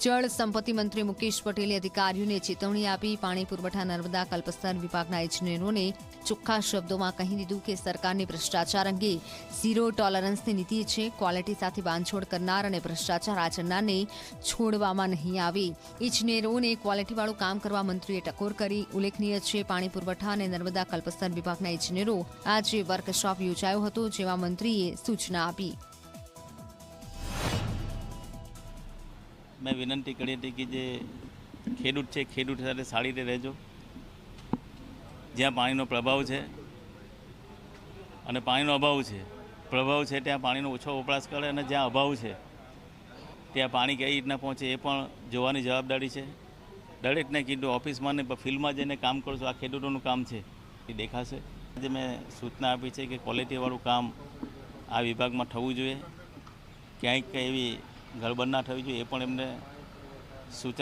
જળ સંપત્તિ મંત્રી મુકેશ પટેલે અધિકારીઓને ચેતવણી આપી પાણી પુરવઠા નર્મદા કલ્પસ્તર વિભાગના ઇજનેરોને ચોખ્ખા શબ્દોમાં કહી દીધું કે સરકારની ભ્રષ્ટાચાર અંગે ઝીરો ટોલરન્સની નીતિ છે. ક્વોલિટી સાથે બાંધછોડ કરનાર અને ભ્રષ્ટાચાર આચરનારને છોડવામાં નહીં આવે. ઇજનેરોને ક્વોલિટીવાળું કામ કરવા મંત્રીએ ટકોર કરી. ઉલ્લેખનીય છે, પાણી પુરવઠા અને નર્મદા કલ્પસ્તર વિભાગના ઇજનેરો આજે વર્કશોપ યોજાયો હતો, જેમાં મંત્રીએ સૂચના આપી. મેં વિનંતી કરી હતી કે જે ખેડૂત છે, ખેડૂત સાથે સારી રીતે રહેજો. જ્યાં પાણીનો પ્રભાવ છે અને પાણીનો અભાવ છે, પ્રભાવ છે ત્યાં પાણીનો ઓછો વપરાશ કરે અને જ્યાં અભાવ છે, ત્યાં પાણી કઈ રીતના પહોંચે એ પણ જોવાની જવાબદારી છે. દરેકને કીધું, ઓફિસમાં ને ફિલ્ડમાં જઈને કામ કરો આ ખેડૂતોનું કામ છે. એ દેખાશે. આજે મેં સૂચના આપી છે કે ક્વોલિટીવાળું કામ આ વિભાગમાં થવું જોઈએ. ક્યાંક એવી ગડબડ ના થવી જોઈએ એ પણ એમને સૂચન